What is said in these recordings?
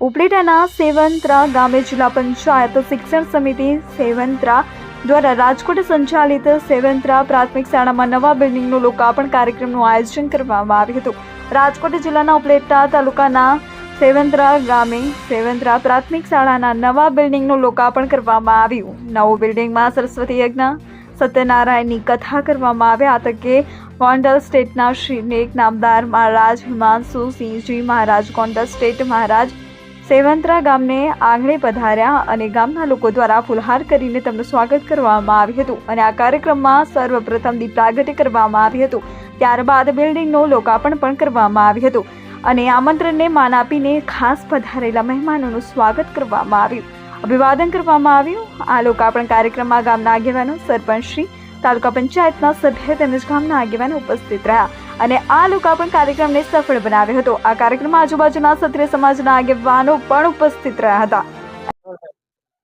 ઉપલેટાના સેવંત્રા ગામે જિલ્લા પંચાયત શિક્ષણ સમિતિ સેવંત્રા દ્વારા રાજકોટ સંચાલિત સેવંત્રા પ્રાથમિક શાળામાં નવા બિલ્ડિંગનું લોકાર્પણ કાર્યક્રમનું આયોજન કરવામાં આવ્યું હતું. રાજકોટ જિલ્લાના ઉપલેટા તાલુકાના સેવંત્રા ગામે સેવંત્રા પ્રાથમિક શાળાના નવા બિલ્ડિંગનું લોકાર્પણ કરવામાં આવ્યું. નવું બિલ્ડિંગમાં સરસ્વતી યજ્ઞ, સત્યનારાયણની કથા કરવામાં આવ્યા આ તકે ગોંડલ સ્ટેટના શ્રીનેક નામદાર મહારાજ હિમાંશુ સિંહજી મહારાજ, ગોંડલ સ્ટેટ મહારાજ સેવંત્રા ગામને આંગણે પધાર્યા અને ગામના લોકો દ્વારા ફુલહાર કરીને તેમનું સ્વાગત કરવામાં આવ્યું હતું અને આ કાર્યક્રમમાં સર્વપ્રથમ દીપ પ્રાગટ્ય કરવામાં આવ્યું હતું. ત્યારબાદ બિલ્ડિંગનું લોકાર્પણ પણ કરવામાં આવ્યું હતું અને આમંત્રણને માન આપીને ખાસ પધારેલા મહેમાનોનું સ્વાગત કરવામાં આવ્યું. અભિવાદન કરવામાં આવ્યું. આ લોકાર્પણ કાર્યક્રમમાં ગામના આગેવાનો સરપંચ શ્રી તાલુકા પંચાયતના સભ્ય તેમજ ગામના આગેવાનો ઉપસ્થિત રહ્યા અને આ લોકાર્પણ કાર્યક્રમને સફળ બનાવ્યો હતો. આ કાર્યક્રમમાં આજુબાજુના ક્ષત્રિય સમાજના આગેવાનો પણ ઉપસ્થિત રહ્યા હતા.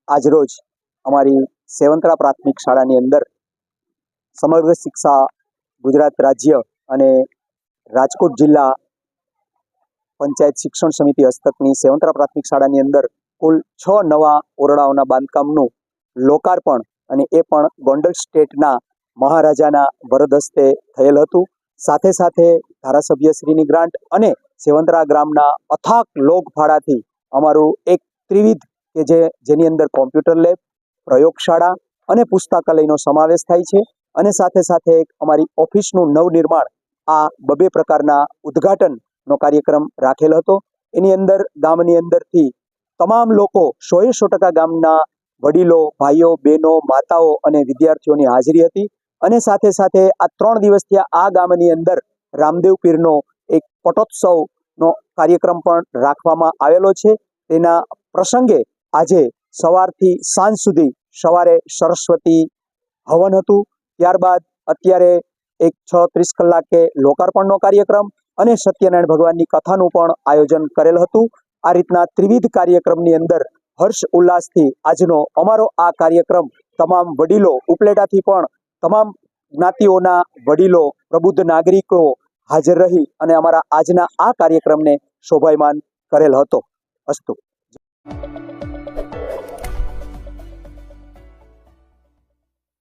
આજરોજ અમારી સેવંતરા પ્રાથમિક શાળાની અંદર સમગ્ર શિક્ષા ગુજરાત રાજ્ય અને રાજકોટ જિલ્લા પંચાયત શિક્ષણ સમિતિ હસ્તકની સેવંતરા પ્રાથમિક શાળાની અંદર કુલ છ નવા ઓરડાઓના બાંધકામનું લોકાર્પણ અને એ પણ ગોંડલ સ્ટેટના મહારાજાના વરદ હસ્તે થયેલ હતું. સાથે સાથે ધારાસભ્યશ્રીની ગ્રાન્ટ અને સેવંતરા ગ્રામના અથાક લોક ફાળાથી અમારું એક ત્રિવિધ કે જે જેની અંદર કોમ્પ્યુટર લેબ, પ્રયોગશાળા અને પુસ્તકાલયનો સમાવેશ થાય છે. અને સાથે સાથે એક અમારી ઓફિસનું નવનિર્માણ આ બબે પ્રકારના ઉદ્ઘાટનનો કાર્યક્રમ રાખેલ હતો. એની અંદર ગામની અંદરથી તમામ લોકો સોએ સો ટકા ગામના વડીલો, ભાઈઓ, બહેનો, માતાઓ અને વિદ્યાર્થીઓની હાજરી હતી. અને સાથે સાથે આ ત્રણ દિવસથી આ ગામની અંદર રામદેવ પીરનો એક પટોત્સવનો કાર્યક્રમ પણ રાખવામાં આવેલો છે. તેના પ્રસંગે આજે સવારથી સાંજ સુધી સવારે સરસ્વતી હવન હતું. ત્યારબાદ અત્યારે એક છ ત્રીસ કલાકે લોકાર્પણનો કાર્યક્રમ અને સત્યનારાયણ ભગવાનની કથાનું પણ આયોજન કરેલ હતું. આ રીતના ત્રિવિધ કાર્યક્રમની અંદર હર્ષ ઉલ્લાસથી આજનો અમારો આ કાર્યક્રમ તમામ વડીલો ઉપલેટાથી પણ તમામ જ્ઞાતિઓના વડીલો, પ્રબુદ્ધ નાગરિકો હાજર રહી અને અમારા આજના આ કાર્યક્રમને શોભાયમાન કરેલ હતો. અસ્તુ.